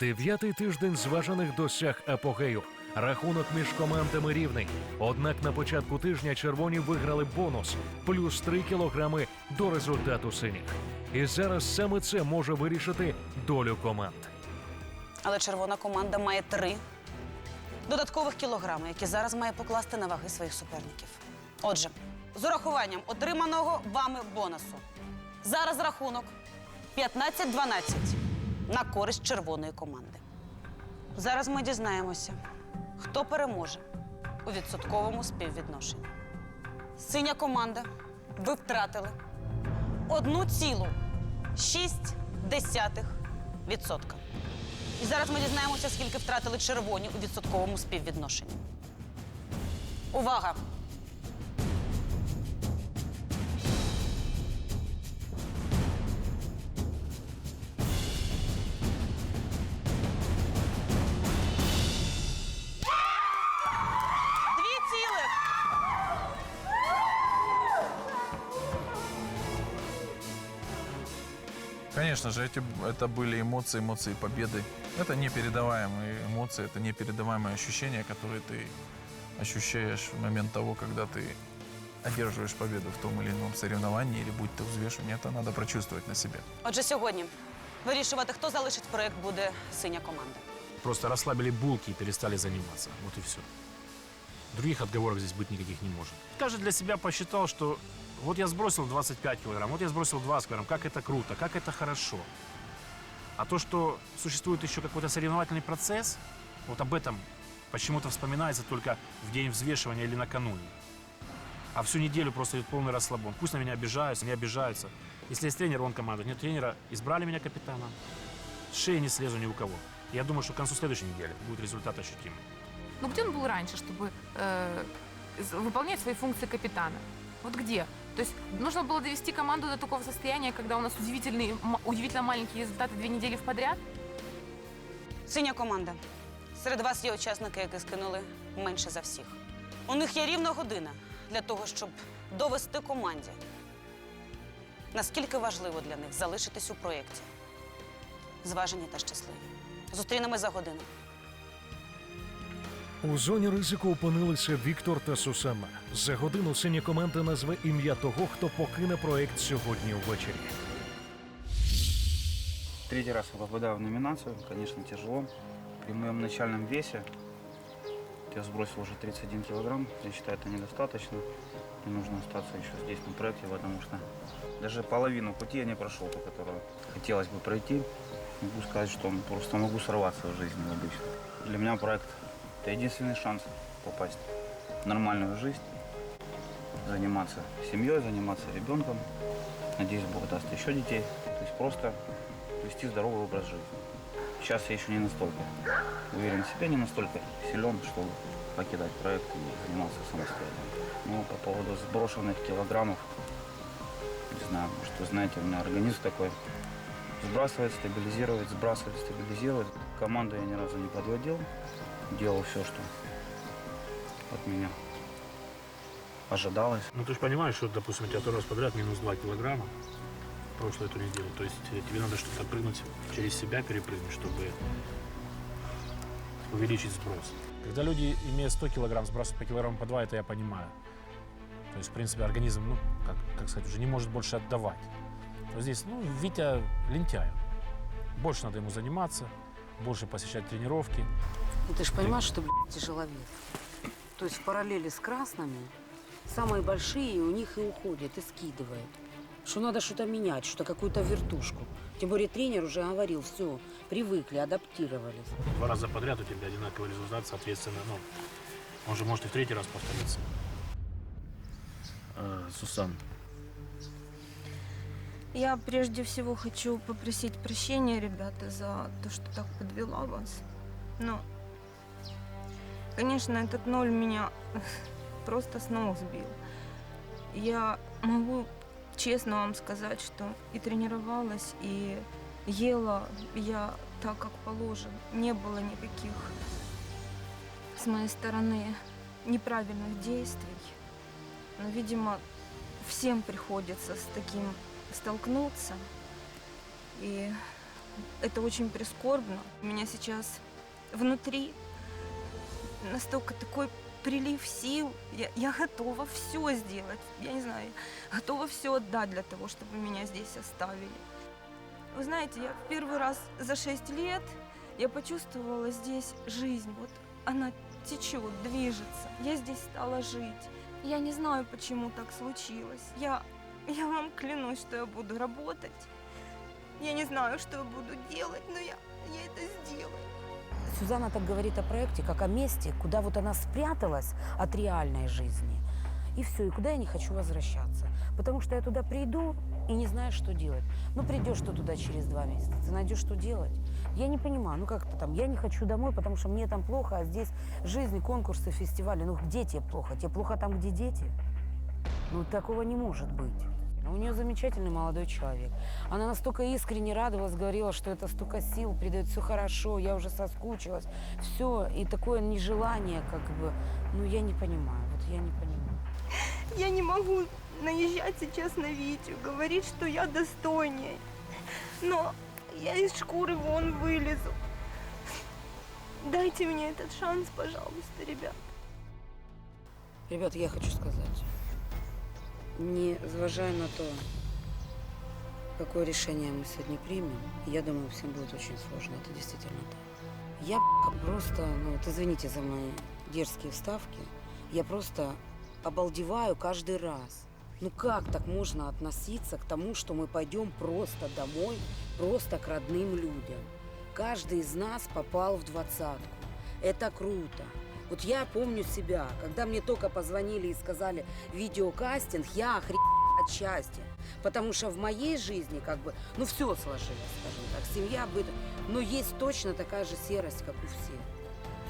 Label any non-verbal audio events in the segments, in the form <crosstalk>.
Дев'ятий тиждень зважених досяг апогею. Рахунок між командами рівний. Однак на початку тижня червоні виграли бонус плюс 3 кілограми до результату синіх. І зараз саме це може вирішити долю команд. Але червона команда має три додаткових кілограми, які зараз має покласти на ваги своїх суперників. Отже, з урахуванням отриманого вами бонусу. Зараз рахунок 15-12 на користь червоної команди. Зараз ми дізнаємося, хто переможе у відсотковому співвідношенні. Синя команда, ви втратили 1,6%. І зараз ми дізнаємося, скільки втратили червоні у відсотковому співвідношенні. Увага! Конечно же, эти, это были эмоции, эмоции победы. Это непередаваемые эмоции, это непередаваемые ощущения, которые ты ощущаешь в момент того, когда ты одерживаешь победу в том или ином соревновании, или будь то взвешивание, это надо прочувствовать на себе. Отже, сьогодні вирішувати, хто залишить проект, буде синя команда. Просто расслабили булки и перестали заниматься. Вот и все. Других отговорок здесь быть никаких не может. Каждый для себя посчитал, что вот я сбросил 25 килограмм, вот я сбросил 20 килограмм, как это круто, как это хорошо. А то, что существует еще какой-то соревновательный процесс, вот об этом почему-то вспоминается только в день взвешивания или накануне. А всю неделю просто идет полный расслабон. Пусть на меня обижаются, не обижаются. Если есть тренер, он командует. Нет тренера, избрали меня капитаном. С шеи не слезу ни у кого. Я думаю, что к концу следующей недели будет результат ощутимый. Ну где он был раньше, чтобы э, выполнять свои функции капитана? Вот где? То есть нужно было довести команду до такого состояния, когда у нас удивительные, м- удивительно маленькие результаты две недели в подряд? Синя команда. Серед вас є учасники, які скинули менше за всіх. У них є рівна година для того, щоб довести команді. Наскільки важливо для них залишитись у проєкті. Зважені та щасливі. Зустрінемось за годину. У зоні ризику опинилися Віктор та Сусанна. За годину синя команда назве ім'я того, хто покине проект сьогодні ввечері. Третий раз я попадаю в номинацию, конечно, тяжело. При моем начальном весе я сбросил уже 31 килограмм. Я считаю, это недостаточно. Мне нужно остаться еще здесь на проекте, потому что даже половину пути я не прошел, по которой хотелось бы пройти. Могу сказать, что просто могу сорваться в жизни обычно. Для меня проект – это единственный шанс попасть в нормальную жизнь, заниматься семьей, заниматься ребенком. Надеюсь, Бог даст еще детей. То есть просто вести здоровый образ жизни. Сейчас я еще не настолько уверен в себе, не настолько силен, чтобы покидать проект и заниматься самостоятельно. Ну, по поводу сброшенных килограммов, не знаю, может вы знаете, у меня организм такой. Сбрасывает, стабилизирует, сбрасывает, стабилизирует. Команду я ни разу не подводил. Делал все, что от меня ожидалось. Ну, ты же понимаешь, что, допустим, у тебя второй раз подряд минус 2 килограмма прошлую эту неделю. То есть э, тебе надо что-то прыгнуть через себя, перепрыгнуть, чтобы увеличить сброс. Когда люди, имея 100 килограмм, сбрасывают по килограмму по 2, это я понимаю. То есть, в принципе, организм, ну, как, как сказать, уже не может больше отдавать. То здесь, ну, Витя лентяй. Больше надо ему заниматься, больше посещать тренировки. Ну, ты же понимаешь, что, блядь, тяжеловес. То есть в параллели с красными самые большие у них и уходят, и скидывают. Что надо что-то менять, что-то какую-то вертушку. Тем более тренер уже говорил, все, привыкли, адаптировались. Два раза подряд у тебя одинаковый результат, соответственно, ну, он же может и в третий раз повториться. Сусан, Я прежде всего хочу попросить прощения, ребята, за то, что так подвела вас. Но, конечно, этот ноль меня <laughs> просто с ног сбил. Я могу честно вам сказать, что и тренировалась, и ела я так, как положено. Не было никаких с моей стороны неправильных действий. Но, видимо, всем приходится с таким столкнуться. И это очень прискорбно. У меня сейчас внутри настолько такой прилив сил. Я, я готова все сделать. Я не знаю, готова все отдать для того, чтобы меня здесь оставили. Вы знаете, я в первый раз за шесть лет я почувствовала здесь жизнь. Вот она течет, движется. Я здесь стала жить. Я не знаю, почему так случилось. Я, я вам клянусь, что я буду работать. Я не знаю, что я буду делать, но я, я это сделаю. Сюзанна так говорит о проекте, как о месте, куда вот она спряталась от реальной жизни. И все, и куда я не хочу возвращаться. Потому что я туда приду и не знаю, что делать. Ну, придешь ты туда через два месяца, ты найдешь, что делать. Я не понимаю, ну как-то там, я не хочу домой, потому что мне там плохо, а здесь жизнь, конкурсы, фестивали. Ну, где тебе плохо? Тебе плохо там, где дети? Ну, такого не может быть. У нее замечательный молодой человек. Она настолько искренне радовалась, говорила, что это столько сил, придает все хорошо, я уже соскучилась. Все, и такое нежелание, как бы, ну, я не понимаю, вот я не понимаю. Я не могу наезжать сейчас на Витю, говорить, что я достойнее. Но я из шкуры вон вылезу. Дайте мне этот шанс, пожалуйста, ребят. Ребята, я хочу сказать, не зважая на то, какое решение мы сегодня примем, я думаю, всем будет очень сложно, это действительно так. Я просто, ну вот извините за мои дерзкие вставки, я просто обалдеваю каждый раз. Ну как так можно относиться к тому, что мы пойдем просто домой, просто к родным людям? Каждый из нас попал в двадцатку. Это круто. Вот я помню себя, когда мне только позвонили и сказали видеокастинг, я охренела от счастья. Потому что в моей жизни как бы, ну все сложилось, скажем так, семья, быт. Но есть точно такая же серость, как у всех.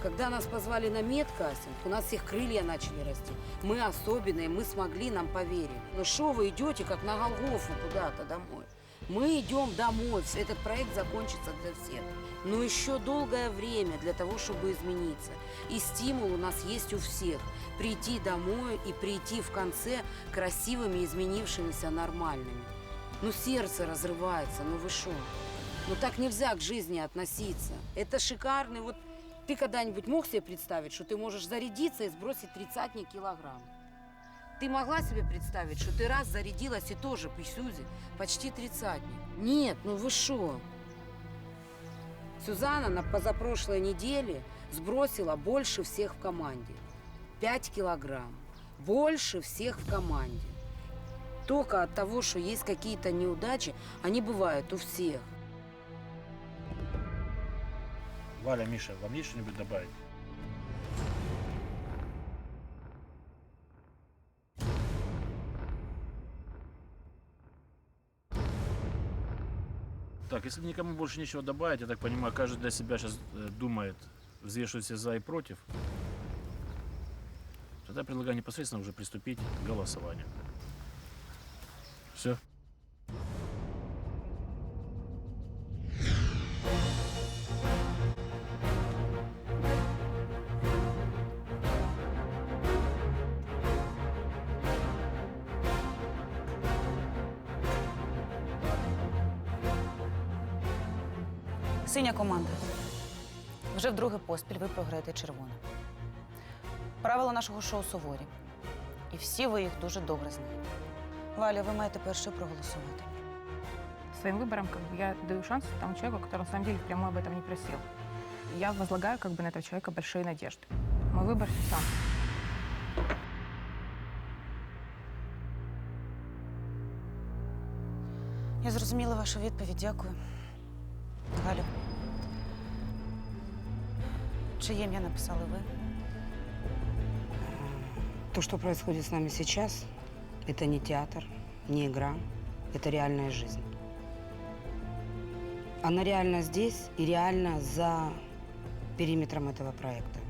Когда нас позвали на медкастинг, у нас всех крылья начали расти. Мы особенные, мы смогли, нам поверили. Ну что вы идете, как на Голгофу куда-то домой? Мы идем домой, этот проект закончится для всех. Но еще долгое время для того, чтобы измениться. И стимул у нас есть у всех. Прийти домой и прийти в конце красивыми, изменившимися, нормальными. Ну сердце разрывается, ну вы что? Ну так нельзя к жизни относиться. Это шикарный, вот ты когда-нибудь мог себе представить, что ты можешь зарядиться и сбросить тридцатник килограмм? Ты могла себе представить, что ты раз зарядилась и тоже по Сюзе почти тридцатник? Нет, ну вы что? Сюзанна на позапрошлой неделе сбросила больше всех в команде. 5 килограмм. Больше всех в команде. Только от того, что есть какие-то неудачи, они бывают у всех. Валя, Миша, вам есть что-нибудь добавить? Так, если никому больше нечего добавить, я так понимаю, каждый для себя сейчас думает, взвешивает все за и против. Тогда предлагаю непосредственно уже приступить к голосованию. Все. Синя команда. Вже вдруге поспіль ви програєте червоним. Правила нашого шоу суворі. І всі ви їх дуже добре знаєте. Валя, ви маєте першою проголосувати. Своим выбором как бы, я даю шанс тому человеку, который на самом деле прямо об этом не просил. Я возлагаю как бы на этого человека большие надежды. Мой выбор сам. Я зрозуміла вашу відповідь, дякую. Чиє ім'я написали ви? То, что происходит с нами сейчас, это не театр, не игра, это реальная жизнь. Она реально здесь и реально за периметром этого проекта.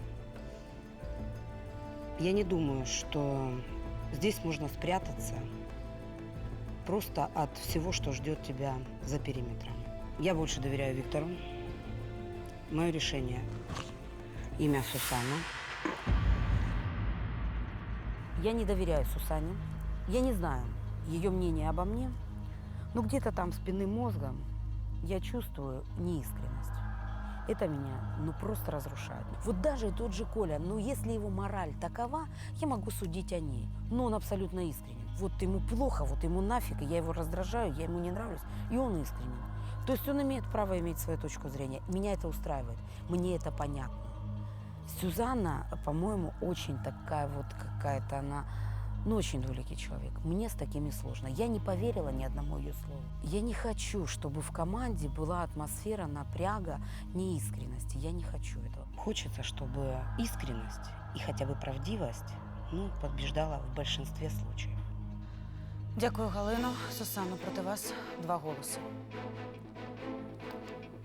Я не думаю, что здесь можно спрятаться просто от всего, что ждет тебя за периметром. Я больше доверяю Виктору. Мое решение – имя Сусанна. Я не доверяю Сусане. Я не знаю ее мнение обо мне. Но где-то там спинным мозгом я чувствую неискренность. Это меня, ну, просто разрушает. Вот даже тот же Коля, ну, если его мораль такова, я могу судить о ней. Но он абсолютно искренен. Вот ему плохо, вот ему нафиг, и я его раздражаю, я ему не нравлюсь, и он искренен. То есть он имеет право иметь свою точку зрения. Меня это устраивает, мне это понятно. Сюзанна, по-моему, очень такая вот какая-то она, ну, очень двуликий человек. Мне с такими сложно. Я не поверила ни одному ее слову. Я не хочу, чтобы в команде была атмосфера напряга, неискренности. Я не хочу этого. Хочется, чтобы искренность и хотя бы правдивость, ну, побеждала в большинстве случаев. Дякую, Галино. Сусанно, проти вас два голоси.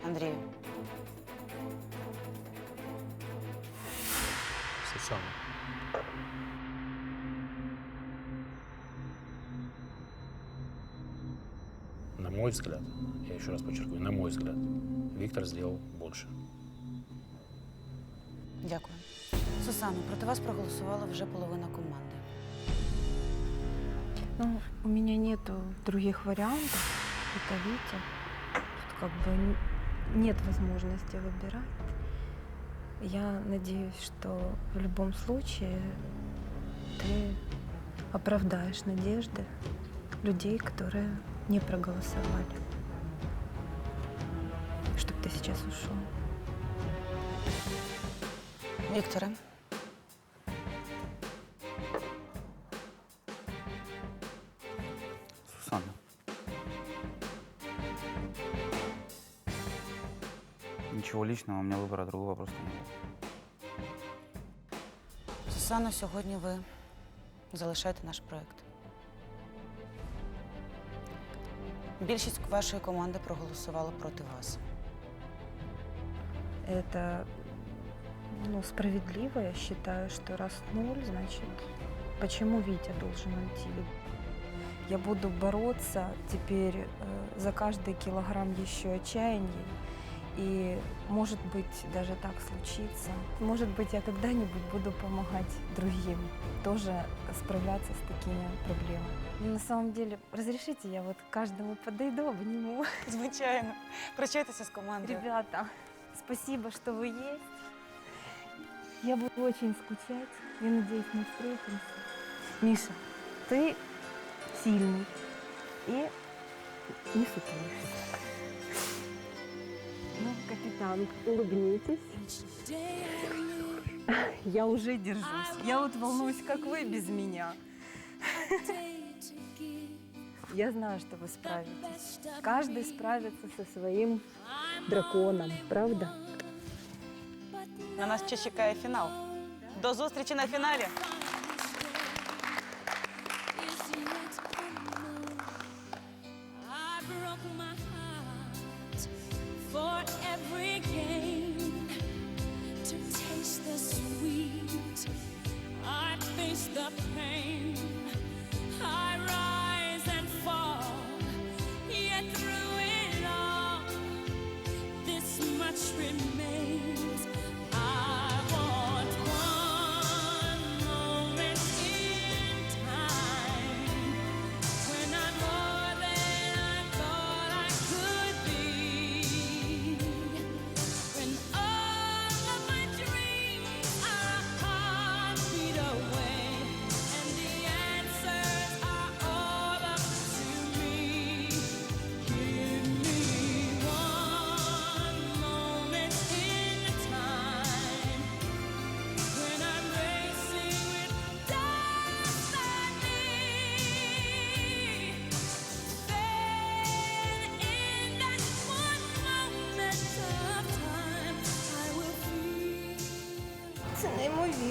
Андрію, Сусанна. На мой взгляд, я еще раз подчеркиваю, на мой взгляд, Виктор сделал больше. дякую. Сусанно, проти вас проголосувала вже половина команди. Ну, у меня нету других вариантов. Это Витя. Тут как бы н- нет возможности выбирать. Я надеюсь, что в любом случае ты оправдаешь надежды людей, которые не проголосовали. Чтобы ты сейчас ушел. Вікторе, Ничего личного, у меня выбора другого просто не было. Сусанно, сьогодні ви залишаєте наш проєкт. Більшість вашої команди проголосувала проти вас. Это ну, справедливо. Я считаю, что раз ноль, значит, почему Витя должен уйти? Я буду бороться теперь э, за каждый килограмм еще отчаяния. И, может быть, даже так случится. Может быть, я когда-нибудь буду помогать другим тоже справляться с такими проблемами. Но на самом деле, разрешите, я вот каждому подойду, обниму. Звичайно. Прощайтеся з командою. Ребята, спасибо, что вы есть. Я буду очень скучать. Я надеюсь, мы встретимся. Миша, ты сильный и не сутулишься. Ну, капитан, улыбнитесь. Я уже держусь. Я вот волнуюсь, как вы без меня. Я знаю, что вы справитесь. Каждый справится со своим драконом, правда? На нас ще чекає фінал. До зустрічі на фіналі.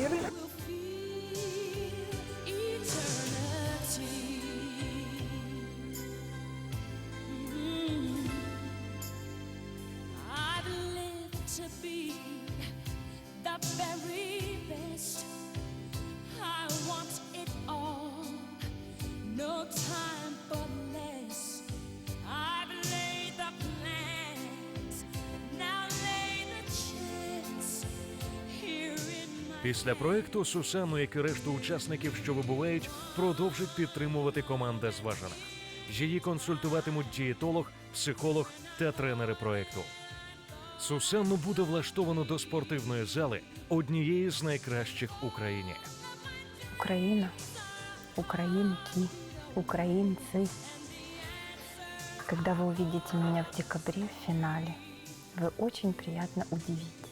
repetir Після проекту Сусану, як і решту учасників, що вибувають, продовжить підтримувати команда зважених. Її консультуватимуть дієтолог, психолог та тренери проекту. Сусанну буде влаштовано до спортивної зали однієї з найкращих в Україні. Украина, украинки, украинцы. Когда вы увидите меня в декабре в финале, вы очень приятно удивитесь.